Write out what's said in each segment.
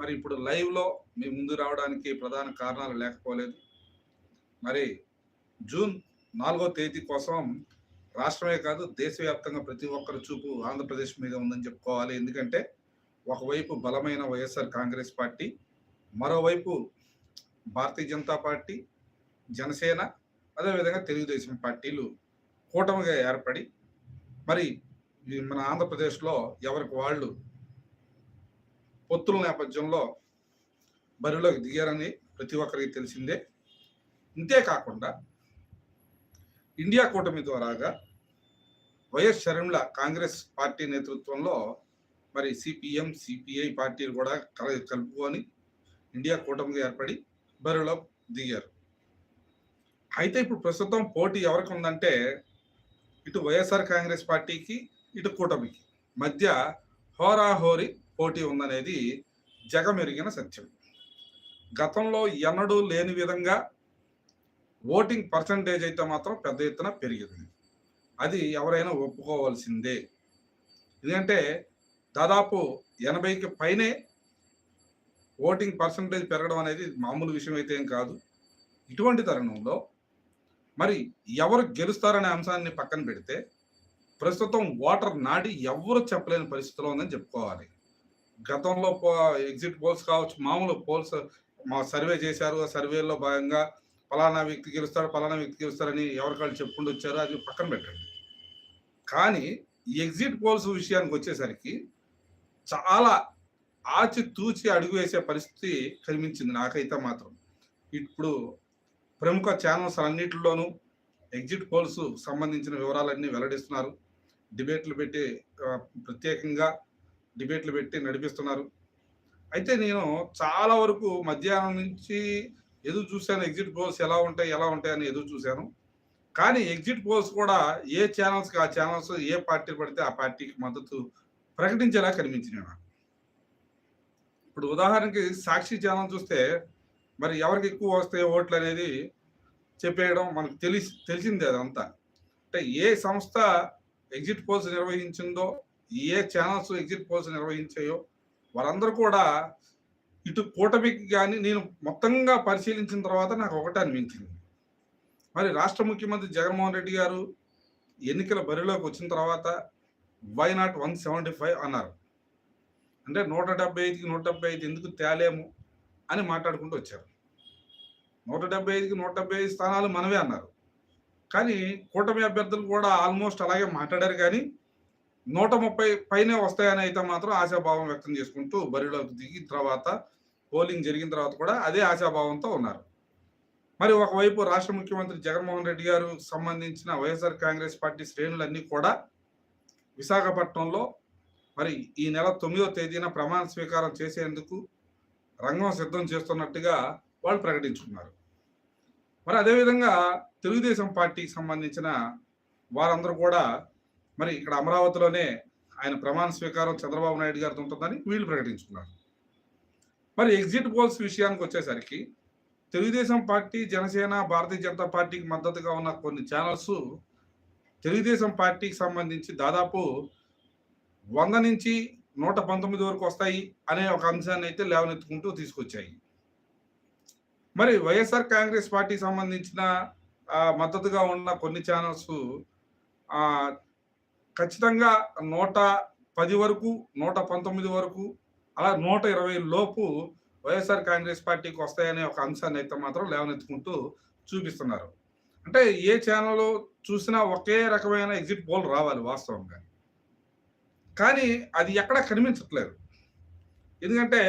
మరి ఇప్పుడు లైవ్లో మీ ముందు రావడానికి ప్రధాన కారణాలు లేకపోలేదు. మరి జూన్ నాలుగో తేదీ కోసం రాష్ట్రమే కాదు దేశవ్యాప్తంగా ప్రతి ఒక్కరి చూపు ఆంధ్రప్రదేశ్ మీద ఉందని చెప్పుకోవాలి. ఎందుకంటే ఒకవైపు బలమైన వైఎస్ఆర్ కాంగ్రెస్ పార్టీ మరోవైపు భారతీయ జనతా పార్టీ జనసేన అదేవిధంగా తెలుగుదేశం పార్టీలు కూటమిగా ఏర్పడి మరి మన ఆంధ్రప్రదేశ్లో ఎవరికి వాళ్ళు పొత్తుల నేపథ్యంలో బరిలోకి దిగారని ప్రతి ఒక్కరికి తెలిసిందే. ఇంతేకాకుండా ఇండియా కూటమి ద్వారాగా వైఎస్ షర్మిల కాంగ్రెస్ పార్టీ నేతృత్వంలో మరి సిపిఎం సిపిఐ పార్టీలు కూడా కల- కలుపుకొని ఇండియా కూటమిగా ఏర్పడి బరిలో దిగారు. అయితే ఇప్పుడు ప్రస్తుతం పోటీ ఎవరికి ఉందంటే ఇటు వైఎస్ఆర్ కాంగ్రెస్ పార్టీకి ఇటు కూటమికి మధ్య హోరాహోరీ పోటీ ఉందనేది జగమెరిగిన సత్యం. గతంలో ఎన్నడూ లేని విధంగా ఓటింగ్ పర్సంటేజ్ అయితే మాత్రం పెద్ద ఎత్తున పెరిగింది. అది ఎవరైనా ఒప్పుకోవాల్సిందే. ఎందుకంటే దాదాపు ఎనభైకి పైనే ఓటింగ్ పర్సంటేజ్ పెరగడం అనేది మామూలు విషయం అయితే ఏం కాదు. ఇటువంటి తరుణంలో మరి ఎవరు గెలుస్తారనే అంశాన్ని పక్కన పెడితే ప్రస్తుతం ఓటర్ నాటి ఎవరు చెప్పలేని పరిస్థితిలో ఉందని చెప్పుకోవాలి. గతంలో ఎగ్జిట్ పోల్స్ కావచ్చు మామూలు పోల్స్ మా సర్వే చేశారు. ఆ సర్వేలో భాగంగా ఫలానా వ్యక్తి గెలుస్తారు ఫలానా వ్యక్తి గెలుస్తారని ఎవరికాళ్ళు చెప్పుకుంటూ వచ్చారు అది పక్కన పెట్టండి. కానీ ఎగ్జిట్ పోల్స్ విషయానికి వచ్చేసరికి చాలా ఆచి తూచి అడుగు వేసే పరిస్థితి కనిపించింది నాకైతే మాత్రం. ఇప్పుడు ప్రముఖ ఛానల్స్ అన్నింటిలోనూ ఎగ్జిట్ పోల్స్ సంబంధించిన వివరాలన్నీ వెల్లడిస్తున్నారు. డిబేట్లు పెట్టి ప్రత్యేకంగా డిబేట్లు పెట్టి నడిపిస్తున్నారు. అయితే నేను చాలా వరకు మధ్యాహ్నం నుంచి ఎదురు చూశాను ఎగ్జిట్ పోల్స్ ఎలా ఉంటాయి ఎలా ఉంటాయి అని ఎదురు చూశాను. కానీ ఎగ్జిట్ పోల్స్ కూడా ఏ ఛానల్స్కి ఆ ఛానల్స్ ఏ పార్టీ పడితే ఆ పార్టీకి మద్దతు ప్రకటించేలా కనిపించినాయి నాకు. ఇప్పుడు ఉదాహరణకి సాక్షి ఛానల్ చూస్తే మరి ఎవరికి ఎక్కువ వస్తాయి ఓట్లు అనేది చెప్పేయడం మనకు తెలిసి తెలిసిందే అదంతా. అంటే ఏ సంస్థ ఎగ్జిట్ పోల్స్ నిర్వహించిందో ఏ ఛానల్స్ ఎగ్జిట్ పోల్స్ నిర్వహించాయో వారందరూ కూడా ఇటు కూటమికి కానీ నేను మొత్తంగా పరిశీలించిన తర్వాత నాకు ఒకటే అనిపించింది. మరి రాష్ట్ర ముఖ్యమంత్రి జగన్మోహన్ రెడ్డి గారు ఎన్నికల బరిలోకి వచ్చిన తర్వాత why not one seventy five అన్నారు. అంటే నూట డెబ్బై ఐదుకి నూట డెబ్బై ఐదు ఎందుకు తేలేము అని మాట్లాడుకుంటూ వచ్చారు. నూట డెబ్బై ఐదుకి నూట డెబ్బై ఐదు స్థానాలు మనవే అన్నారు. కానీ కూటమి అభ్యర్థులు కూడా ఆల్మోస్ట్ అలాగే మాట్లాడారు కానీ నూట ముప్పై పైనే వస్తాయని అయితే మాత్రం ఆశాభావం వ్యక్తం చేసుకుంటూ బరిలోకి దిగిన తర్వాత పోలింగ్ జరిగిన తర్వాత కూడా అదే ఆశాభావంతో ఉన్నారు. మరి ఒకవైపు రాష్ట్ర ముఖ్యమంత్రి జగన్మోహన్ రెడ్డి గారు సంబంధించిన వైఎస్ఆర్ కాంగ్రెస్ పార్టీ శ్రేణులన్నీ కూడా విశాఖపట్నంలో మరి ఈ నెల తొమ్మిదో తేదీన ప్రమాణ స్వీకారం చేసేందుకు రంగం సిద్ధం చేస్తున్నట్టుగా వాళ్ళు ప్రకటించుకున్నారు. మరి అదేవిధంగా తెలుగుదేశం పార్టీకి సంబంధించిన వారందరూ కూడా మరి ఇక్కడ అమరావతిలోనే ఆయన ప్రమాణ స్వీకారం చంద్రబాబు నాయుడు గారితో ఉంటుందని వీళ్ళు ప్రకటించుకున్నారు. మరి ఎగ్జిట్ పోల్స్ విషయానికి వచ్చేసరికి తెలుగుదేశం పార్టీ జనసేన భారతీయ జనతా పార్టీకి మద్దతుగా ఉన్న కొన్ని ఛానల్స్ తెలుగుదేశం పార్టీకి సంబంధించి దాదాపు వంద నుంచి నూట పంతొమ్మిది వరకు వస్తాయి అనే ఒక అంశాన్ని అయితే లేవనెత్తుకుంటూ తీసుకొచ్చాయి. మరి వైఎస్ఆర్ కాంగ్రెస్ పార్టీకి సంబంధించిన మద్దతుగా ఉన్న కొన్ని ఛానల్స్ ఖచ్చితంగా నూట పది వరకు నూట పంతొమ్మిది వరకు అలా నూట ఇరవై లోపు వైఎస్ఆర్ కాంగ్రెస్ పార్టీకి వస్తాయనే ఒక అంశాన్ని అయితే మాత్రం లేవనెత్తుకుంటూ చూపిస్తున్నారు. అంటే ఏ ఛానల్ చూసినా ఒకే రకమైన ఎగ్జిట్ పోల్ రావాలి వాస్తవంగా. కానీ అది ఎక్కడా కనిపించట్లేదు. ఎందుకంటే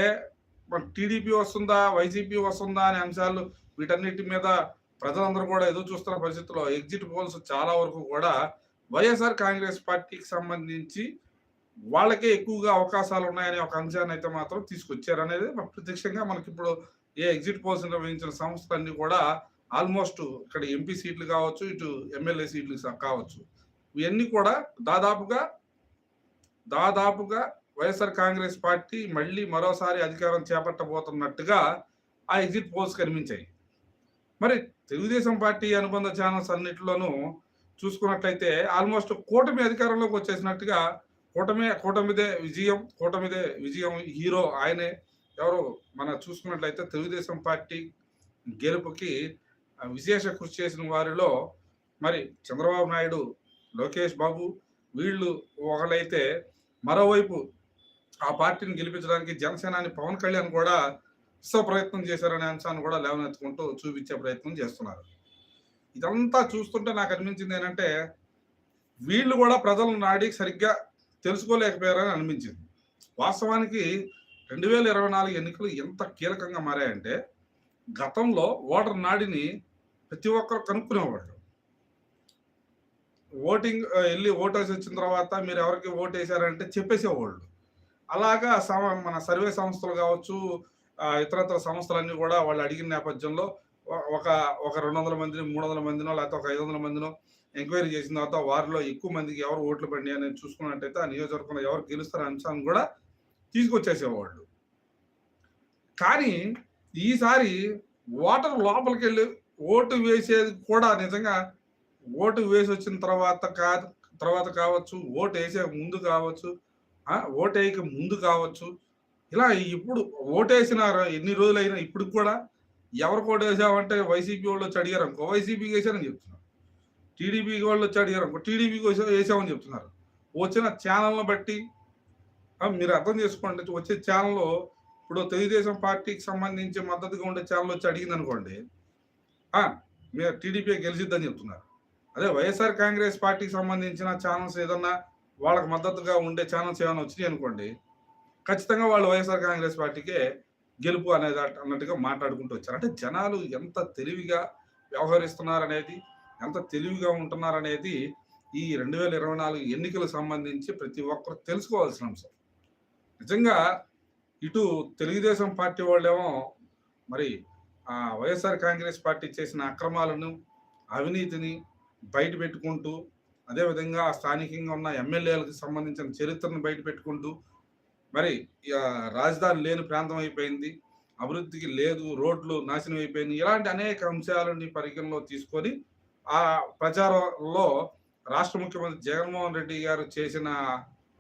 మన టీడీపీ వస్తుందా వైసీపీ వస్తుందా అనే అంశాలు వీటన్నిటి మీద ప్రజలందరూ కూడా ఎదురు చూస్తున్న పరిస్థితుల్లో ఎగ్జిట్ పోల్స్ చాలా వరకు కూడా వైఎస్ఆర్ కాంగ్రెస్ పార్టీకి సంబంధించి వాళ్ళకే ఎక్కువగా అవకాశాలు ఉన్నాయనే ఒక అంశాన్ని అయితే మాత్రం తీసుకొచ్చారనేది మనకు ప్రత్యక్షంగా మనకి ఇప్పుడు ఏ ఎగ్జిట్ పోల్స్ నిర్వహించిన సంస్థలన్నీ కూడా ఆల్మోస్ట్ ఇక్కడ ఎంపీ సీట్లు కావచ్చు ఇటు ఎమ్మెల్యే సీట్లు కావచ్చు. ఇవన్నీ కూడా దాదాపుగా దాదాపుగా వైఎస్ఆర్ కాంగ్రెస్ పార్టీ మళ్ళీ మరోసారి అధికారం చేపట్టబోతున్నట్టుగా ఆ ఎగ్జిట్ పోల్స్ కనిపించాయి. మరి తెలుగుదేశం పార్టీ అనుబంధ ఛానల్స్ అన్నిటిలోనూ చూసుకున్నట్లయితే ఆల్మోస్ట్ కూటమి అధికారంలోకి వచ్చేసినట్టుగా కూటమి కూటమిదే విజయం కూటమిదే విజయం హీరో ఆయనే. ఎవరు? మన చూసుకున్నట్లయితే తెలుగుదేశం పార్టీ గెలుపుకి విశేష కృషి చేసిన వారిలో మరి చంద్రబాబు నాయుడు లోకేష్ బాబు వీళ్ళు ఒకలైతే మరోవైపు ఆ పార్టీని గెలిపించడానికి జనసేనాని పవన్ కళ్యాణ్ కూడా విశ్వ ప్రయత్నం చేశారనే అంశాన్ని కూడా లేవనెత్తుకుంటూ చూపించే ప్రయత్నం చేస్తున్నారు. ఇదంతా చూస్తుంటే నాకు అనిపించింది ఏంటంటే వీళ్ళు కూడా ప్రజలను నాడి సరిగ్గా తెలుసుకోలేకపోయారని అనిపించింది. వాస్తవానికి రెండు వేల ఇరవై నాలుగు ఎన్నికలు ఎంత కీలకంగా మారాయంటే గతంలో ఓటర్ నాడిని ప్రతి ఒక్కరు కనుక్కునేవాళ్ళు. ఓటింగ్ వెళ్ళి ఓటు వేసి వచ్చిన తర్వాత మీరు ఎవరికి ఓటు వేసారంటే చెప్పేసేవాళ్ళు. అలాగా సమ- మన సర్వే సంస్థలు కావచ్చు ఇతరత్ర సంస్థలన్నీ కూడా వాళ్ళు అడిగిన నేపథ్యంలో ఒక ఒక రెండు వందల మందిని మూడు వందల మందినో లేకపోతే ఒక ఐదు వందల మందినో ఎంక్వైరీ చేసిన తర్వాత వారిలో ఎక్కువ మందికి ఎవరు ఓట్లు పడి అనేది చూసుకున్నట్టయితే ఆ నియోజకవర్గంలో ఎవరు గెలుస్తారు అంశాన్ని కూడా తీసుకొచ్చేసేవాళ్ళు. కానీ ఈసారి ఓటర్ లోపలికి వెళ్ళి ఓటు వేసేది కూడా నిజంగా ఓటు వేసి వచ్చిన తర్వాత కాదు తర్వాత కావచ్చు ఓటు వేసే ముందు కావచ్చు ఓటు వేయక ముందు కావచ్చు ఇలా ఇప్పుడు ఓటేసిన ఎన్ని రోజులైనా ఇప్పుడు కూడా ఎవరు ఓటు వేసామంటే వైసీపీ వాళ్ళు వచ్చి అడిగారు అనుకో వైసీపీకి వేసారని చెప్తున్నారు. టీడీపీ వాళ్ళు వచ్చి అడిగారు అనుకో టీడీపీకి వేసామని చెప్తున్నారు. వచ్చిన ఛానల్ని బట్టి మీరు అర్థం చేసుకోండి వచ్చే ఛానల్లో ఇప్పుడు తెలుగుదేశం పార్టీకి సంబంధించి మద్దతుగా ఉండే ఛానల్ వచ్చి అడిగింది అనుకోండి మీరు టీడీపీ గెలిచిద్దని చెప్తున్నారు. అదే వైఎస్ఆర్ కాంగ్రెస్ పార్టీకి సంబంధించిన ఛానల్స్ ఏదన్నా వాళ్ళకి మద్దతుగా ఉండే ఛానల్స్ ఏమైనా వచ్చినాయి అనుకోండి ఖచ్చితంగా వాళ్ళు వైఎస్ఆర్ కాంగ్రెస్ పార్టీకే గెలుపు అనేది అన్నట్టుగా మాట్లాడుకుంటూ వచ్చారు. అంటే జనాలు ఎంత తెలివిగా వ్యవహరిస్తున్నారు అనేది ఎంత తెలివిగా ఉంటున్నారనేది ఈ రెండు వేల ఇరవై నాలుగు ఎన్నికలకు సంబంధించి ప్రతి ఒక్కరు తెలుసుకోవాల్సిన అంశం. నిజంగా ఇటు తెలుగుదేశం పార్టీ వాళ్ళేమో మరి వైఎస్ఆర్ కాంగ్రెస్ పార్టీ చేసిన అక్రమాలను అవినీతిని బయట పెట్టుకుంటూ అదేవిధంగా స్థానికంగా ఉన్న ఎమ్మెల్యేలకు సంబంధించిన చరిత్రను బయట పెట్టుకుంటూ మరి ఇక రాజధాని లేని ప్రాంతం అయిపోయింది అభివృద్ధికి లేదు రోడ్లు నాశనం అయిపోయింది ఇలాంటి అనేక అంశాలని పరిగణలో తీసుకొని ఆ ప్రచారంలో రాష్ట్ర ముఖ్యమంత్రి జగన్మోహన్ రెడ్డి గారు చేసిన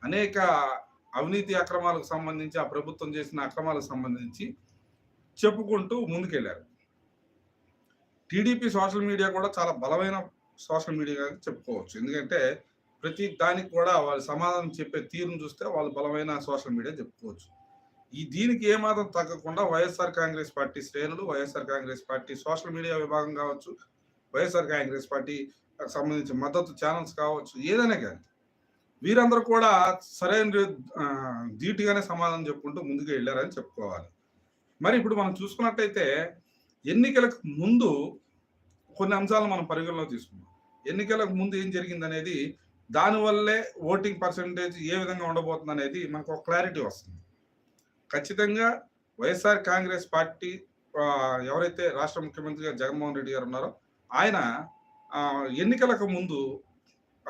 అనేక అవినీతి అక్రమాలకు సంబంధించి ఆ ప్రభుత్వం చేసిన అక్రమాలకు సంబంధించి చెప్పుకుంటూ ముందుకెళ్ళారు. టీడీపీ సోషల్ మీడియా కూడా చాలా బలమైన సోషల్ మీడియా చెప్పుకోవచ్చు. ఎందుకంటే ప్రతి దానికి కూడా వాళ్ళు సమాధానం చెప్పే తీరును చూస్తే వాళ్ళు బలమైన సోషల్ మీడియా చెప్పుకోవచ్చు. ఈ దీనికి ఏమాత్రం తగ్గకుండా వైఎస్ఆర్ కాంగ్రెస్ పార్టీ శ్రేణులు YSR Congress party social media విభాగం కావచ్చు వైఎస్ఆర్ కాంగ్రెస్ పార్టీ సంబంధించిన మద్దతు ఛానల్స్ కావచ్చు ఏదైనా కానీ. వీరందరూ కూడా సరైన ధీటుగానే సమాధానం చెప్పుకుంటూ ముందుకు వెళ్ళారని చెప్పుకోవాలి. మరి ఇప్పుడు మనం చూసుకున్నట్టయితే ఎన్నికలకు ముందు కొన్ని అంశాలను మనం పరిగణలో తీసుకున్నాం ఎన్నికలకు ముందు ఏం జరిగిందనేది దానివల్లే ఓటింగ్ పర్సంటేజ్ ఏ విధంగా ఉండబోతుంది అనేది మనకు ఒక క్లారిటీ వస్తుంది. ఖచ్చితంగా వైఎస్ఆర్ కాంగ్రెస్ పార్టీ ఎవరైతే రాష్ట్ర ముఖ్యమంత్రిగా జగన్మోహన్ రెడ్డి గారు ఉన్నారో ఆయన ఎన్నికలకు ముందు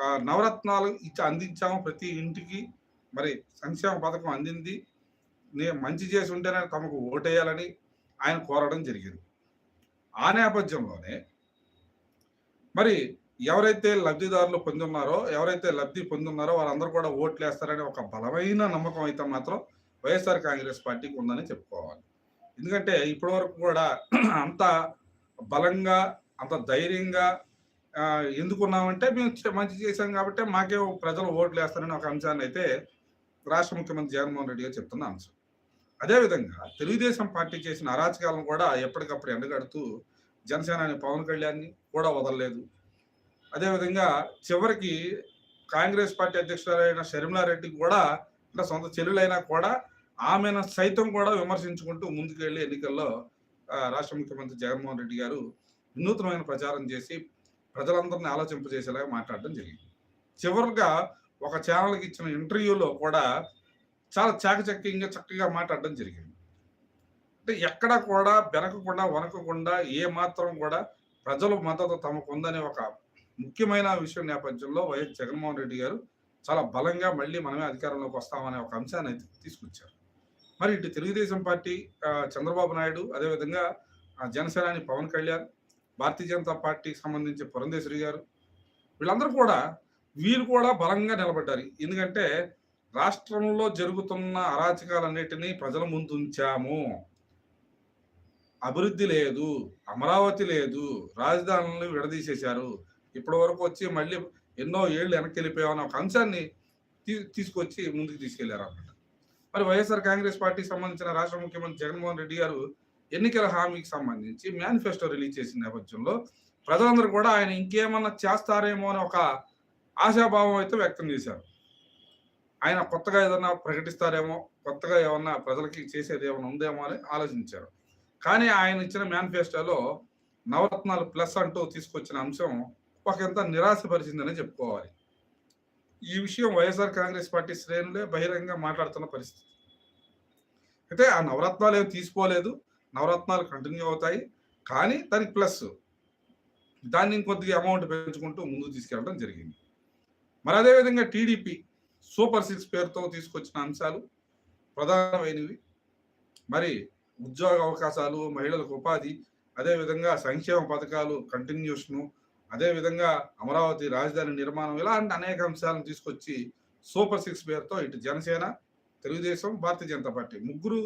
నవరత్నాలు ఇచ్చి అందించాము ప్రతి ఇంటికి. మరి సంక్షేమ పథకం అందింది. నే- మంచి చేసి ఉంటేనే తమకు ఓటేయాలని ఆయన కోరడం జరిగింది. ఆ నేపథ్యంలోనే మరి ఎవరైతే లబ్ధిదారులు పొందున్నారో ఎవరైతే లబ్ధి పొందున్నారో వాళ్ళందరూ కూడా ఓట్లు వేస్తారనే ఒక బలమైన నమ్మకం అయితే మాత్రం వైఎస్ఆర్ కాంగ్రెస్ పార్టీకి ఉందని చెప్పుకోవాలి. ఎందుకంటే ఇప్పటి వరకు కూడా అంత బలంగా అంత ధైర్యంగా ఎందుకున్నామంటే మేము చే- మంచి చేశాం కాబట్టి మాకే ప్రజలు ఓట్లు వేస్తారని ఒక అంశాన్ని అయితే రాష్ట్ర ముఖ్యమంత్రి జగన్మోహన్ రెడ్డి గారు చెప్తున్న అంశం. అదేవిధంగా తెలుగుదేశం పార్టీ చేసిన అరాచకాలను కూడా ఎప్పటికప్పుడు ఎండగడుతూ జనసేనాని పవన్ కళ్యాణ్ని కూడా వదలలేదు. అదేవిధంగా చివరికి కాంగ్రెస్ పార్టీ అధ్యక్షురాలైన షర్మిలారెడ్డికి కూడా అంటే సొంత చెల్లెలైనా కూడా ఆమెను సైతం కూడా విమర్శించుకుంటూ ముందుకెళ్ళి ఎన్నికల్లో రాష్ట్ర ముఖ్యమంత్రి జగన్మోహన్ రెడ్డి గారు వినూత్నమైన ప్రచారం చేసి ప్రజలందరినీ ఆలోచింపజేసేలాగా మాట్లాడడం జరిగింది. చివరిగా ఒక ఛానల్కి ఇచ్చిన ఇంటర్వ్యూలో కూడా చాలా చాకచక్యంగా చక్కగా మాట్లాడడం జరిగింది. అంటే ఎక్కడ కూడా వెనకకుండా వనకకుండా ఏ మాత్రం కూడా ప్రజల మద్దతు తమకు ఉందనే ఒక ముఖ్యమైన విషయం నేపథ్యంలో వైఎస్ జగన్మోహన్ రెడ్డి గారు చాలా బలంగా మళ్ళీ మనమే అధికారంలోకి వస్తామనే ఒక అంశాన్ని అయితే తీసుకొచ్చారు. మరి ఇటు తెలుగుదేశం పార్టీ చంద్రబాబు నాయుడు అదేవిధంగా జనసేనాని పవన్ కళ్యాణ్ భారతీయ జనతా పార్టీకి సంబంధించి పురంధేశ్వరి గారు వీళ్ళందరూ కూడా వీరు కూడా బలంగా నిలబడ్డారు. ఎందుకంటే రాష్ట్రంలో జరుగుతున్న అరాచకాలన్నిటినీ ప్రజల ముందు ఉంచాము. అభివృద్ధి లేదు అమరావతి లేదు రాజధానులను విడదీసేశారు. ఇప్పటి వరకు వచ్చి మళ్ళీ ఎన్నో ఏళ్ళు వెనక్కి వెళ్ళిపోయామన్న ఒక అంశాన్ని తీ- తీసుకొచ్చి ముందుకు తీసుకెళ్ళారు అన్నమాట. మరి వైఎస్ఆర్ కాంగ్రెస్ పార్టీకి సంబంధించిన రాష్ట్ర ముఖ్యమంత్రి జగన్మోహన్ రెడ్డి గారు ఎన్నికల హామీకి సంబంధించి మేనిఫెస్టో రిలీజ్ చేసిన నేపథ్యంలో ప్రజలందరూ కూడా ఆయన ఇంకేమన్నా చేస్తారేమో అని ఒక ఆశాభావం అయితే వ్యక్తం చేశారు. ఆయన కొత్తగా ఏదన్నా ప్రకటిస్తారేమో కొత్తగా ఏమన్నా ప్రజలకి చేసేది ఏమైనా ఉందేమో అని ఆలోచించారు. కానీ ఆయన ఇచ్చిన మేనిఫెస్టోలో నవరత్నాలు ప్లస్ అంటూ తీసుకొచ్చిన అంశం ఒక ఎంత నిరాశపరిచిందని చెప్పుకోవాలి. ఈ విషయం వైఎస్ఆర్ కాంగ్రెస్ పార్టీ శ్రేణులే బహిరంగంగా మాట్లాడుతున్న పరిస్థితి. అయితే ఆ నవరత్నాలు ఏమి తీసుకోలేదు. నవరత్నాలు కంటిన్యూ అవుతాయి. కానీ దానికి ప్లస్ దాన్ని ఇంకొద్దిగా అమౌంట్ పెంచుకుంటూ ముందుకు తీసుకెళ్ళడం జరిగింది. మరి అదేవిధంగా టీడీపీ సూపర్ సిక్స్ పేరుతో తీసుకొచ్చిన అంశాలు ప్రధానమైనవి. మరి ఉద్యోగ అవకాశాలు మహిళలకు ఉపాధి అదేవిధంగా సంక్షేమ పథకాలు కంటిన్యూషను అదేవిధంగా అమరావతి రాజధాని నిర్మాణం ఇలాంటి అనేక అంశాలను తీసుకొచ్చి సూపర్ సిక్స్ పేరుతో ఇటు జనసేన తెలుగుదేశం భారతీయ జనతా పార్టీ ముగ్గురు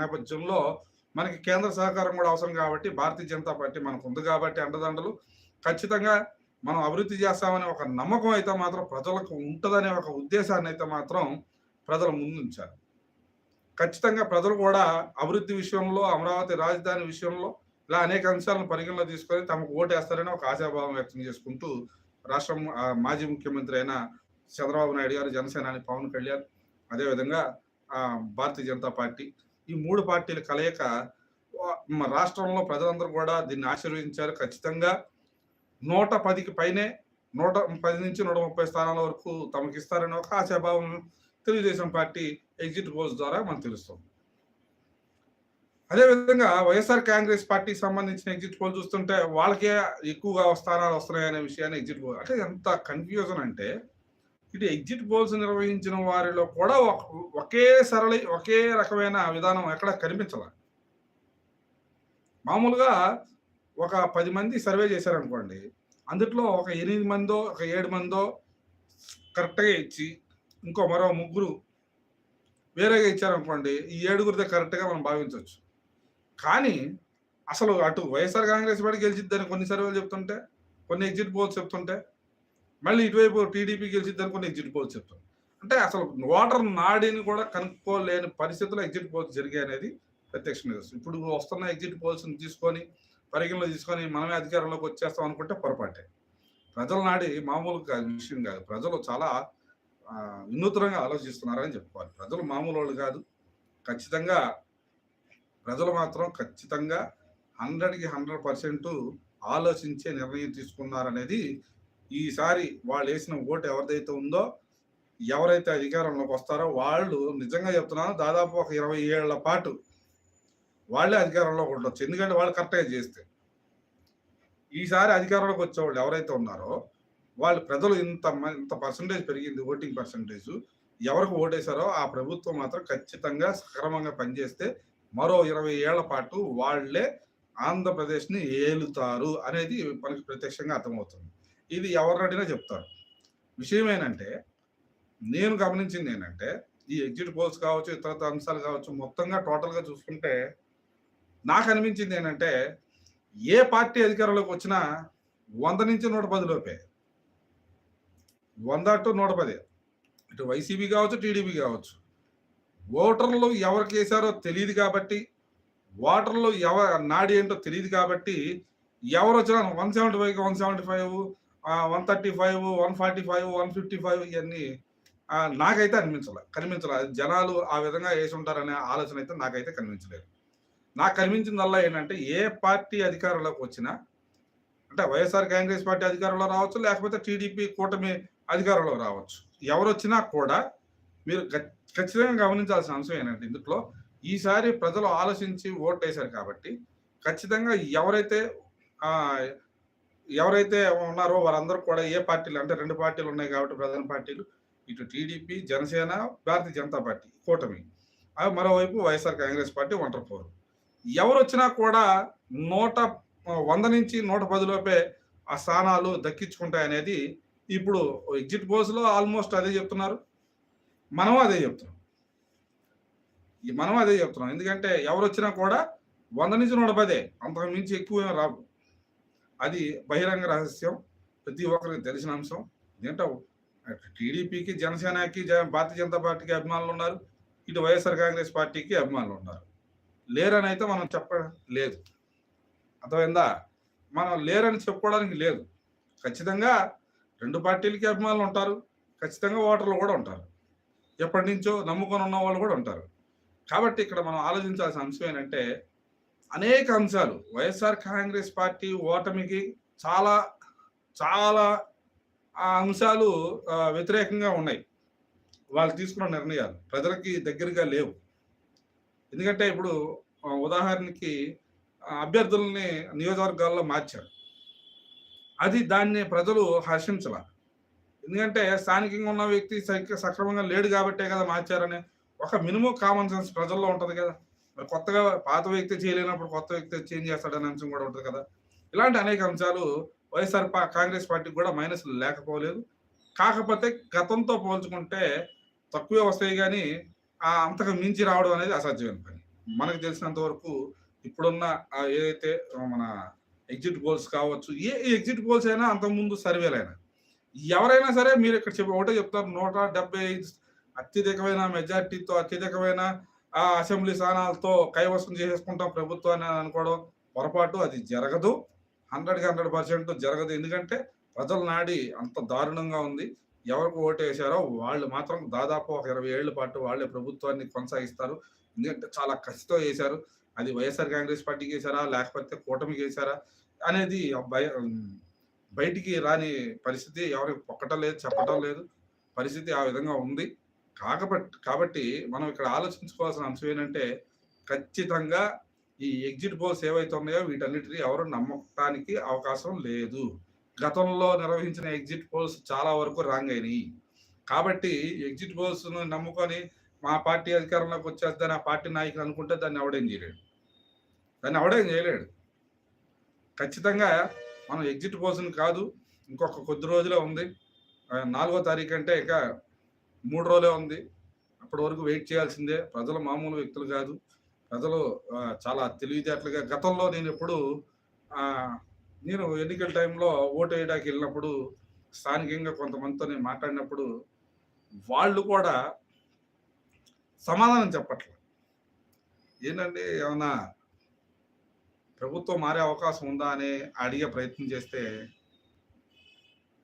నేపథ్యంలో మనకి కేంద్ర సహకారం కూడా అవసరం కాబట్టి భారతీయ జనతా పార్టీ మనకు ఉంది కాబట్టి అండదండలు. ఖచ్చితంగా మనం అభివృద్ధి చేస్తామనే ఒక నమ్మకం అయితే మాత్రం ప్రజలకు ఉంటుందనే ఒక ఉద్దేశాన్ని అయితే మాత్రం ప్రజలు ముందుంచారు. ఖచ్చితంగా ప్రజలు కూడా అభివృద్ధి విషయంలో అమరావతి రాజధాని విషయంలో ఇలా అనేక అంశాలను పరిగణలో తీసుకొని తమకు ఓటేస్తారని ఒక ఆశాభావం వ్యక్తం చేసుకుంటూ రాష్ట్రం మాజీ ముఖ్యమంత్రి అయిన చంద్రబాబు నాయుడు గారు జనసేనాని పవన్ కళ్యాణ్ అదేవిధంగా భారతీయ జనతా పార్టీ ఈ మూడు పార్టీల కలయిక రాష్ట్రంలో ప్రజలందరూ కూడా దీన్ని ఆశీర్వదించారు. ఖచ్చితంగా నూట పదికి పైనే నూట పది నుంచి నూట ముప్పై స్థానాల వరకు తమకిస్తారని ఒక ఆశాభావం తెలుగుదేశం పార్టీ ఎగ్జిట్ పోల్స్ ద్వారా మనకు తెలుస్తుంది. అదేవిధంగా వైఎస్ఆర్ కాంగ్రెస్ పార్టీకి సంబంధించిన ఎగ్జిట్ పోల్ చూస్తుంటే వాళ్ళకే ఎక్కువగా స్థానాలు వస్తున్నాయనే విషయాన్ని ఎగ్జిట్ పోల్ అంటే ఎంత కన్ఫ్యూజన్ అంటే ఇటు ఎగ్జిట్ పోల్స్ నిర్వహించిన వారిలో కూడా ఒక- ఒకే సరళి ఒకే రకమైన విధానం ఎక్కడ కనిపించాల. మామూలుగా ఒక పది మంది సర్వే చేశారనుకోండి అందుట్లో ఒక ఎనిమిది మందో ఒక ఏడు మందో కరెక్ట్గా ఇచ్చి ఇంకో మరో ముగ్గురు వేరేగా ఇచ్చారనుకోండి ఈ ఏడుగురిదే కరెక్ట్గా మనం భావించవచ్చు. కానీ అసలు అటు వైఎస్ఆర్ కాంగ్రెస్ పార్టీ గెలిచిద్దని కొన్ని సర్వేలు చెప్తుంటే కొన్ని ఎగ్జిట్ పోల్స్ చెప్తుంటే మళ్ళీ ఇటువైపు టీడీపీ గెలిచిద్దని కొన్ని ఎగ్జిట్ పోల్స్ చెప్తుంటాయి అంటే అసలు ఓటర్ నాడిని కూడా కనుక్కోలేని పరిస్థితుల్లో ఎగ్జిట్ పోల్స్ జరిగాయి అనేది ప్రత్యక్ష నిదర్శనం. ఇప్పుడు వస్తున్న ఎగ్జిట్ పోల్స్ని తీసుకొని పరిగణలో తీసుకొని మనమే అధికారంలోకి వచ్చేస్తాం అనుకుంటే పొరపాటే. ప్రజల నాడి మామూలు విషయం కాదు. ప్రజలు చాలా వినూత్నంగా ఆలోచిస్తున్నారని చెప్పుకోవాలి. ప్రజలు మామూలు వాళ్ళు కాదు. ఖచ్చితంగా ప్రజలు మాత్రం ఖచ్చితంగా హండ్రెడ్కి హండ్రెడ్ పర్సెంట్ ఆలోచించే నిర్ణయం తీసుకున్నారనేది ఈసారి వాళ్ళు వేసిన ఓటు ఎవరిదైతే ఉందో ఎవరైతే అధికారంలోకి వస్తారో వాళ్ళు నిజంగా చెప్తున్నారో దాదాపు ఒక ఇరవై ఏళ్ళ పాటు వాళ్ళే అధికారంలో ఉండొచ్చు. ఎందుకంటే వాళ్ళు కరెక్ట్గా చేస్తే. ఈసారి అధికారంలోకి వచ్చేవాళ్ళు ఎవరైతే ఉన్నారో వాళ్ళు ప్రజలు ఇంత మ- ఇంత పర్సంటేజ్ పెరిగింది ఓటింగ్ పర్సంటేజ్ ఎవరికి ఓటేశారో ఆ ప్రభుత్వం మాత్రం ఖచ్చితంగా సక్రమంగా పనిచేస్తే మరో ఇరవై ఏళ్ళ పాటు వాళ్ళే ఆంధ్రప్రదేశ్ని ఏలుతారు అనేది మనకి ప్రత్యక్షంగా అర్థమవుతుంది. ఇది ఎవరిని అడిగినా చెప్తారు. విషయం ఏంటంటే నేను గమనించింది ఏంటంటే ఈ ఎగ్జిట్ పోల్స్ కావచ్చు ఇతర అంశాలు కావచ్చు మొత్తంగా టోటల్గా చూసుకుంటే నాకు అనిపించింది ఏంటంటే ఏ పార్టీ అధికారంలోకి వచ్చినా వంద నుంచి నూట పది లోపే. వంద టు నూట పది. ఇటు వైసీపీ కావచ్చు టీడీపీ కావచ్చు. ఓటర్లు ఎవరికి వేశారో తెలియదు కాబట్టి ఓటర్లు ఎవ నాడి ఏంటో తెలియదు కాబట్టి ఎవరు వచ్చినా one seventy five one seventy five one thirty five one forty five one fifty five ఇవన్నీ నాకైతే అనిపించలే కనిపించలే. జనాలు ఆ విధంగా వేసి ఉంటారనే ఆలోచన అయితే నాకైతే కనిపించలేదు. నాకు కనిపించిందల్లా ఏంటంటే ఏ పార్టీ అధికారంలోకి వచ్చినా అంటే వైఎస్ఆర్ కాంగ్రెస్ పార్టీ అధికారంలో రావచ్చు లేకపోతే టీడీపీ కూటమి అధికారంలో రావచ్చు. ఎవరు వచ్చినా కూడా మీరు ఖచ్చితంగా గమనించాల్సిన అంశం ఏంటంటే ఇందులో ఈసారి ప్రజలు ఆలోచించి ఓట్ వేశారు కాబట్టి ఖచ్చితంగా ఎవరైతే ఎవరైతే ఉన్నారో వారందరూ కూడా ఏ పార్టీలు అంటే రెండు పార్టీలు ఉన్నాయి కాబట్టి ప్రధాన పార్టీలు ఇటు టీడీపీ జనసేన భారతీయ జనతా పార్టీ కూటమి. అవి మరోవైపు వైఎస్ఆర్ కాంగ్రెస్ పార్టీ ఒంటరి పోరు ఎవరు వచ్చినా కూడా నూట వంద నుంచి నూట పదిలోపే ఆ స్థానాలు దక్కించుకుంటాయనేది ఇప్పుడు ఎగ్జిట్ పోల్స్లో ఆల్మోస్ట్ అదే చెప్తున్నారు. మనం అదే చెప్తున్నాం. ఈ మనం అదే చెప్తున్నాం. ఎందుకంటే ఎవరు వచ్చినా కూడా వంద నుంచి నూట పదే అంతకు మించి ఎక్కువ ఏమీ రావు. అది బహిరంగ రహస్యం. ప్రతి ఒక్కరికి తెలిసిన అంశం. ఏంటో టీడీపీకి జనసేనకి భారతీయ జనతా పార్టీకి అభిమానులు ఉన్నారు. ఇటు వైఎస్ఆర్ కాంగ్రెస్ పార్టీకి అభిమానులు ఉన్నారు. లేరని అయితే మనం చెప్పలేదు. అర్థమైందా? మనం లేరని చెప్పుకోవడానికి లేదు. ఖచ్చితంగా రెండు పార్టీలకి అభిమానులు ఉంటారు. ఖచ్చితంగా ఓటర్లు కూడా ఉంటారు. ఎప్పటి నుంచో నమ్ముకొని ఉన్న వాళ్ళు కూడా ఉంటారు. కాబట్టి ఇక్కడ మనం ఆలోచించాల్సిన అంశం ఏంటంటే అనేక అంశాలు వైఎస్ఆర్ కాంగ్రెస్ పార్టీ ఓటమికి చాలా చాలా ఆ అంశాలు వ్యతిరేకంగా ఉన్నాయి. వాళ్ళు తీసుకున్న నిర్ణయాలు ప్రజలకి దగ్గరగా లేవు. ఎందుకంటే ఇప్పుడు ఉదాహరణకి అభ్యర్థుల్ని నియోజకవర్గాల్లో మార్చారు. అది దాన్ని ప్రజలు హర్షించాల. ఎందుకంటే స్థానికంగా ఉన్న వ్యక్తి సక్రమంగా లేడు కాబట్టే కదా మార్చారని ఒక మినిమం కామన్ సెన్స్ ప్రజల్లో ఉంటుంది కదా. మరి కొత్తగా పాత వ్యక్తి చేయలేనప్పుడు కొత్త వ్యక్తి చేంజ్ చేస్తాడనే అంశం కూడా ఉంటుంది కదా. ఇలాంటి అనేక అంశాలు వైఎస్ఆర్ కాంగ్రెస్ పార్టీకి కూడా మైనస్ లేకపోలేదు. కాకపోతే గతంతో పోల్చుకుంటే తక్కువే వస్తాయి కానీ ఆ అంతకు మించి రావడం అనేది అసాధ్యమైన పని. మనకు తెలిసినంత వరకు ఇప్పుడున్న ఏదైతే మన ఎగ్జిట్ పోల్స్ కావచ్చు ఏ ఎగ్జిట్ పోల్స్ అయినా అంతకుముందు సర్వేలైనా ఎవరైనా సరే మీరు ఇక్కడ చెప్పి ఒకటే చెప్తారు నూట డెబ్బై ఐదు అత్యధికమైన మెజార్టీతో అత్యధికమైన ఆ అసెంబ్లీ స్థానాలతో కైవసం చేసేసుకుంటాం ప్రభుత్వాన్ని అనుకోవడం పొరపాటు అది జరగదు. హండ్రెడ్కి హండ్రెడ్ పర్సెంట్ జరగదు. ఎందుకంటే ప్రజల నాడి అంత దారుణంగా ఉంది. ఎవరికి ఓటు వేశారో వాళ్ళు మాత్రం దాదాపు ఒక ఇరవై ఏళ్ళ పాటు వాళ్ళే ప్రభుత్వాన్ని కొనసాగిస్తారు. ఎందుకంటే చాలా కసితో వేశారు అది వైఎస్ఆర్ కాంగ్రెస్ పార్టీకి వేశారా లేకపోతే కూటమికి వేశారా అనేది భయ బయటికి రాని పరిస్థితి ఎవరికి పొక్కటం లేదు చెప్పటం లేదు. పరిస్థితి ఆ విధంగా ఉంది. కాకపోతే కాబట్టి మనం ఇక్కడ ఆలోచించుకోవాల్సిన అంశం ఏంటంటే ఖచ్చితంగా ఈ ఎగ్జిట్ పోల్స్ ఏవైతే ఉన్నాయో వీటన్నిటిని ఎవరు నమ్మటానికి అవకాశం లేదు. గతంలో నిర్వహించిన ఎగ్జిట్ పోల్స్ చాలా వరకు రాంగ్ అయినాయి. కాబట్టి ఎగ్జిట్ పోల్స్ను నమ్ముకొని మా పార్టీ అధికారంలోకి వచ్చేద్దని ఆ పార్టీ నాయకులు అనుకుంటే దాన్ని ఎవడేం చేయలేడు. దాన్ని ఎవడేం చేయలేడు. ఖచ్చితంగా మనం ఎగ్జిట్ పోషన్ కాదు ఇంకొక కొద్ది రోజులే ఉంది. నాలుగో తారీఖు అంటే ఇక మూడు రోజులే ఉంది. అప్పటి వరకు వెయిట్ చేయాల్సిందే. ప్రజలు మామూలు వ్యక్తులు కాదు. ప్రజలు చాలా తెలివితేటలుగా గతంలో నేను ఎప్పుడు నేను ఎన్నికల టైంలో ఓటు వేయడానికి వెళ్ళినప్పుడు స్థానికంగా కొంతమందితో నేను మాట్లాడినప్పుడు వాళ్ళు కూడా సమాధానం చెప్పట్లేదు ఏంటంటే ఏమైనా ప్రభుత్వం మారే అవకాశం ఉందా అని అడిగే ప్రయత్నం చేస్తే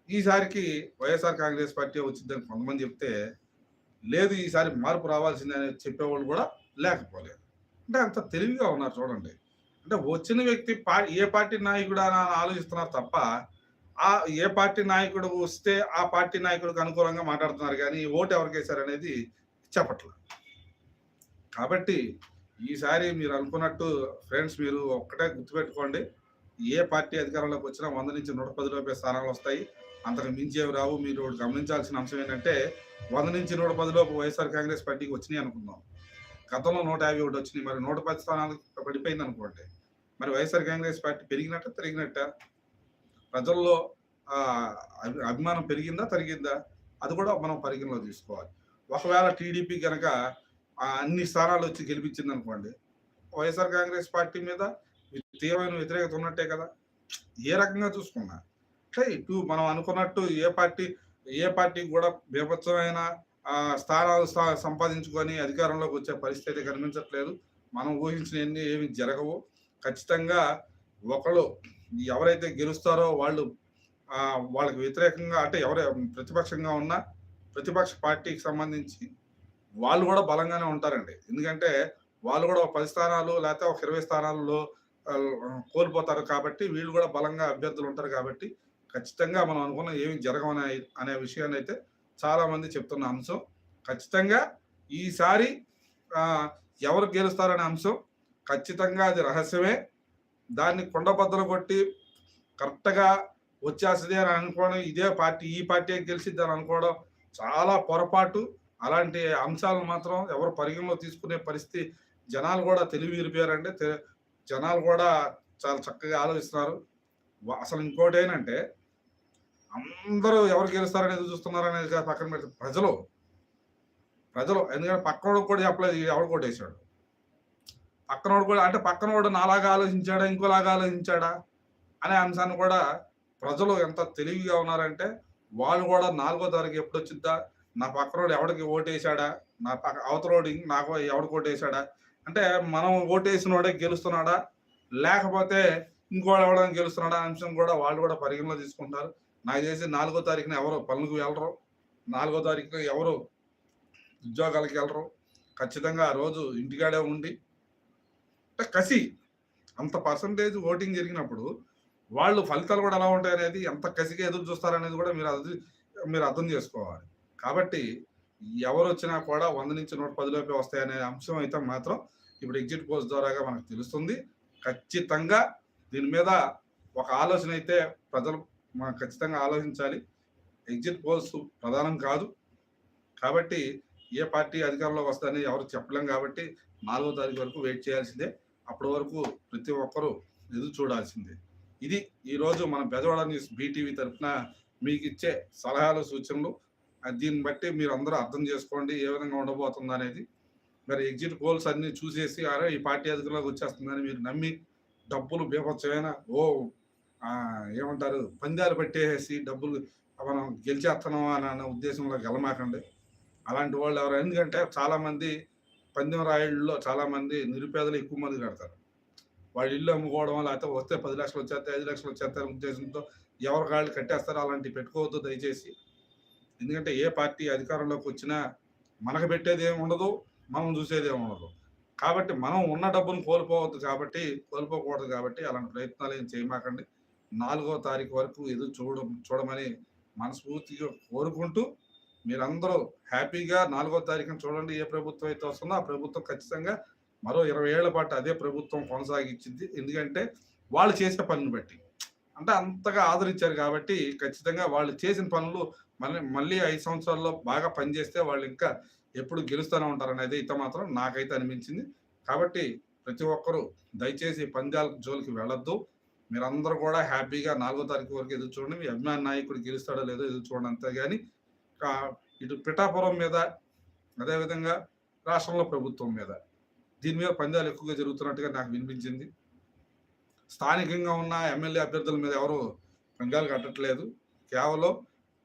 ఈసారికి వైఎస్ఆర్ కాంగ్రెస్ పార్టీ వచ్చిందని కొంతమంది చెప్తే లేదు ఈసారి మార్పు రావాల్సిందని చెప్పేవాళ్ళు కూడా లేకపోలేదు. అంటే అంత తెలివిగా ఉన్నారు చూడండి. అంటే వచ్చిన వ్యక్తి పా ఏ పార్టీ నాయకుడు అని ఆలోచిస్తున్నారు తప్ప ఆ ఏ పార్టీ నాయకుడు వస్తే ఆ పార్టీ నాయకుడికి అనుకూలంగా మాట్లాడుతున్నారు కానీ ఓటు ఎవరికి వేశారు అనేది చెప్పట్లేదు. కాబట్టి ఈసారి మీరు అనుకున్నట్టు ఫ్రెండ్స్ మీరు ఒక్కటే గుర్తుపెట్టుకోండి. ఏ పార్టీ అధికారంలోకి వచ్చినా వంద నుంచి నూట పది లోపే స్థానాలు వస్తాయి. అంతకు మించి ఏమి రావు. మీరు గమనించాల్సిన అంశం ఏంటంటే వంద నుంచి నూట పది లోపు వైఎస్ఆర్ కాంగ్రెస్ పార్టీకి వచ్చినాయి అనుకుందాం. గతంలో నూట యాభై ఒకటి వచ్చినాయి. మరి నూట పది స్థానాలు పడిపోయింది అనుకోండి. మరి వైఎస్ఆర్ కాంగ్రెస్ పార్టీ పెరిగినట్ట తరిగినట్ట? ప్రజల్లో అభిమానం పెరిగిందా తరిగిందా? అది కూడా మనం పరిగణలో తీసుకోవాలి. ఒకవేళ టీడీపీ కనుక అన్ని స్థానాలు వచ్చి గెలిపించింది అనుకోండి వైఎస్ఆర్ కాంగ్రెస్ పార్టీ మీద తీవ్రమైన వ్యతిరేకత ఉన్నట్టే కదా. ఏ రకంగా చూసుకున్నా అంటే ఇటు మనం అనుకున్నట్టు ఏ పార్టీ ఏ పార్టీ కూడా బీభత్సమైన స్థానాలు సంపాదించుకొని అధికారంలోకి వచ్చే పరిస్థితి కనిపించట్లేదు. మనం ఊహించినవన్నీ ఏమి జరగవు. ఖచ్చితంగా ఒకళ్ళు ఎవరైతే గెలుస్తారో వాళ్ళు వాళ్ళకి వ్యతిరేకంగా అంటే ఎవరు ప్రతిపక్షంగా ఉన్న ప్రతిపక్ష పార్టీకి సంబంధించి వాళ్ళు కూడా బలంగానే ఉంటారండి. ఎందుకంటే వాళ్ళు కూడా ఒక పది స్థానాలు లేకపోతే ఒక ఇరవై స్థానాల్లో కోల్పోతారు కాబట్టి వీళ్ళు కూడా బలంగా అభ్యర్థులు ఉంటారు కాబట్టి ఖచ్చితంగా మనం అనుకున్న ఏమి జరగవనే అనే విషయాన్ని అయితే చాలామంది చెప్తున్న అంశం. ఖచ్చితంగా ఈసారి ఎవరు గెలుస్తారనే అంశం ఖచ్చితంగా అది రహస్యమే. దాన్ని కొండబద్దలు కొట్టి కరెక్ట్గా వచ్చేస్తుంది అని అనుకోవడం ఇదే పార్టీ ఈ పార్టీ గెలిచిద్ది అని అనుకోవడం చాలా పొరపాటు. అలాంటి అంశాలను మాత్రం ఎవరు పరిగణలో తీసుకునే పరిస్థితి జనాలు కూడా తెలివి విరిపారంటే తె- జనాలు కూడా చాలా చక్కగా ఆలోచిస్తున్నారు. అసలు ఇంకోటి ఏంటంటే అందరూ ఎవరు గెలుస్తారనేది చూస్తున్నారు అనేది పక్కన పెడితే ప్రజలు. ప్రజలు ఎందుకంటే పక్కనోడు కూడా చెప్పలేదు ఈడు ఎవడు కొట్టేశాడు పక్కనోడు కూడా అంటే పక్కనోడు నాలాగా ఆలోచించాడా ఇంకోలాగా ఆలోచించాడా అనే అంశాన్ని కూడా ప్రజలు ఎంత తెలివిగా ఉన్నారంటే వాళ్ళు కూడా నాలుగో తారీఖు ఎప్పుడు వచ్చిద్దా నా పక్కనోడు ఎవడికి ఓటేశాడా? నా పక్క అవతలోడు నాకు ఎవడికి ఓటేశాడా? అంటే మనం ఓటేసినోడే గెలుస్తున్నాడా? లేకపోతే ఇంకోడు ఎవడని గెలుస్తున్నాడా? అంశం కూడా వాళ్ళు కూడా పరిగణలో తీసుకుంటారు. నాకు చేసి నాలుగో తారీఖున ఎవరు పనులకు వెళ్ళరు. నాలుగో తారీఖున ఎవరు ఉద్యోగాలకు వెళ్ళరు. ఖచ్చితంగా ఆ రోజు ఇంటికాడే ఉండి అంటే కసి అంత పర్సంటేజ్ ఓటింగ్ జరిగినప్పుడు వాళ్ళు ఫలితాలు కూడా ఎలా ఉంటాయి అనేది ఎంత కసిగా ఎదురు చూస్తారనేది కూడా మీరు అది మీరు అర్థం చేసుకోవాలి. కాబట్టి ఎవరు వచ్చినా కూడా వంద నుంచి నూట పదిలోపే వస్తాయనే అంశం అయితే మాత్రం ఇప్పుడు ఎగ్జిట్ పోస్ట్ ద్వారాగా మనకు తెలుస్తుంది. ఖచ్చితంగా దీని మీద ఒక ఆలోచన అయితే ప్రజలు మనం ఖచ్చితంగా ఆలోచించాలి. ఎగ్జిట్ పోల్స్ ప్రధానం కాదు. కాబట్టి ఏ పార్టీ అధికారంలోకి వస్తుందని ఎవరు చెప్పలేం కాబట్టి నాలుగో తారీఖు వరకు వెయిట్ చేయాల్సిందే. అప్పటి వరకు ప్రతి ఒక్కరూ ఎదురు చూడాల్సిందే. ఇది ఈరోజు మన బెజవాడ న్యూస్ బీటీవీ తరఫున మీకు ఇచ్చే సలహాలు సూచనలు. దీన్ని బట్టి మీరు అందరూ అర్థం చేసుకోండి ఏ విధంగా ఉండబోతుంది అనేది మరి ఎగ్జిట్ పోల్స్ అన్ని చూసేసి అరే ఈ పార్టీ అధికారులకు వచ్చేస్తుందని మీరు నమ్మి డబ్బులు బీభత్సమైన ఓ ఏమంటారు పందాలు పెట్టేసి డబ్బులు మనం గెలిచేస్తున్నాం అన్న ఉద్దేశంలో గెలమాకండి. అలాంటి వాళ్ళు ఎవరు? ఎందుకంటే చాలామంది పందెం రాయుళ్ళలో చాలామంది నిరుపేదలు ఎక్కువ మంది కడతారు. వాళ్ళ ఇల్లు అమ్ముకోవడం లేకపోతే వస్తే పది లక్షలు వచ్చేస్తాయి ఐదు లక్షలు వచ్చేస్తాయి ఉద్దేశంతో ఎవరి కాళ్ళు కట్టేస్తారో అలాంటివి పెట్టుకోవద్దు దయచేసి. ఎందుకంటే ఏ పార్టీ అధికారంలోకి వచ్చినా మనకు పెట్టేది ఏమి ఉండదు మనం చూసేది ఏమి ఉండదు. కాబట్టి మనం ఉన్న డబ్బును కోల్పోవద్దు కాబట్టి కోల్పోకూడదు కాబట్టి అలాంటి ప్రయత్నాలు ఏం చేయమాకండి. నాలుగో తారీఖు వరకు ఎదురు చూడ చూడమని మనస్ఫూర్తిగా కోరుకుంటూ మీరందరూ హ్యాపీగా నాలుగో తారీఖున చూడండి ఏ ప్రభుత్వం అయితే వస్తుందో ఆ ప్రభుత్వం ఖచ్చితంగా మరో ఇరవై ఏళ్ళ పాటు అదే ప్రభుత్వం కొనసాగించింది. ఎందుకంటే వాళ్ళు చేసే పనులు బట్టి. అంటే అంతగా ఆదరించారు కాబట్టి ఖచ్చితంగా వాళ్ళు చేసిన పనులు మళ్ళీ మళ్ళీ ఐదు సంవత్సరాల్లో బాగా పనిచేస్తే వాళ్ళు ఇంకా ఎప్పుడు గెలుస్తూనే ఉంటారనేది అయితే మాత్రం నాకైతే అనిపించింది. కాబట్టి ప్రతి ఒక్కరూ దయచేసి పందాల జోలికి వెళ్ళొద్దు. మీరందరూ కూడా హ్యాపీగా నాలుగో తారీఖు వరకు ఎదురు చూడండి. మీ అభిమాన నాయకుడు గెలుస్తాడో లేదో ఎదురు చూడండి అంతే కానీ ఇటు పిఠాపురం మీద అదేవిధంగా రాష్ట్రంలో ప్రభుత్వం మీద దీని మీద పందాలు ఎక్కువగా జరుగుతున్నట్టుగా నాకు వినిపించింది. స్థానికంగా ఉన్న ఎమ్మెల్యే అభ్యర్థుల మీద ఎవరు పందాలు కట్టట్లేదు. కేవలం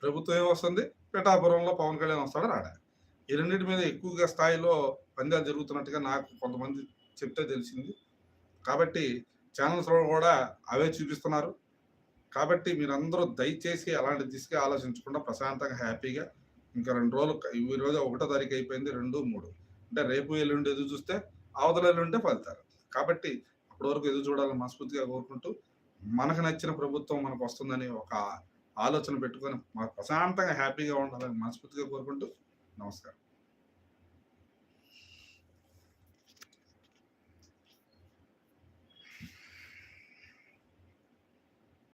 ప్రభుత్వం ఏమొస్తుంది పిఠాపురంలో పవన్ కళ్యాణ్ వస్తాడు రాడా? ఈ రెండింటి మీద ఎక్కువగా స్థాయిలో పందాలు జరుగుతున్నట్టుగా నాకు కొంతమంది చెప్తే తెలిసింది. కాబట్టి ఛానల్స్లో కూడా అవే చూపిస్తున్నారు. కాబట్టి మీరందరూ దయచేసి అలాంటి దిశగా ఆలోచించకుండా ప్రశాంతంగా హ్యాపీగా ఇంకా రెండు రోజులు ఈ రోజు ఒకటో తారీఖు అయిపోయింది రెండు మూడు. అంటే రేపు ఎల్లుండి ఎదురు చూస్తే అవతల ఎల్లుంటే ఫలితారు కాబట్టి అప్పటి వరకు ఎదురు చూడాలని మనస్ఫూర్తిగా కోరుకుంటూ మనకు నచ్చిన ప్రభుత్వం మనకు వస్తుందని ఒక ఆలోచన పెట్టుకొని మాకు ప్రశాంతంగా హ్యాపీగా ఉండాలని మనస్ఫూర్తిగా కోరుకుంటూ నమస్కారం.